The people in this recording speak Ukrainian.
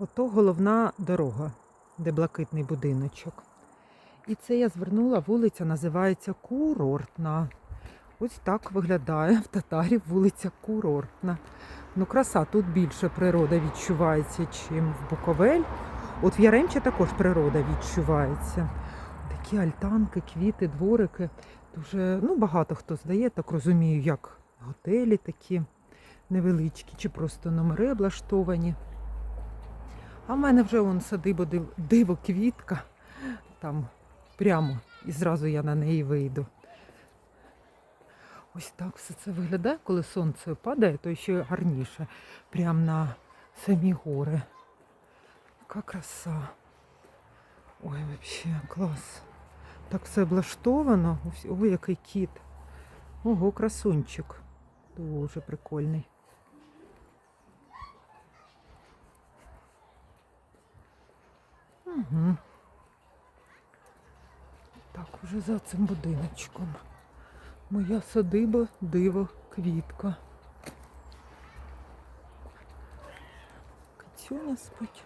Ото головна дорога, де блакитний будиночок. І це я звернула, вулиця називається Курортна. Ось так виглядає в татарів вулиця Курортна. Ну, краса, тут більше природа відчувається, чим в Буковель. От в Яремче також природа відчувається. Такі альтанки, квіти, дворики. Дуже ну, багато хто здає, так розумію, як готелі такі невеличкі, чи просто номери облаштовані. А в мене вже вон садиба див- диво квітка. Там прямо і зразу я на неї вийду. Ось так все це виглядає, коли сонце падає, то ще гарніше. Прямо на самі гори. Яка краса. Ой, взагалі, клас. Так все облаштовано. Ой, який кіт. Ого, красунчик. Дуже прикольний. Угу. Так, уже за цим будиночком. Моя садиба, диво, квітка. Кацюня спить.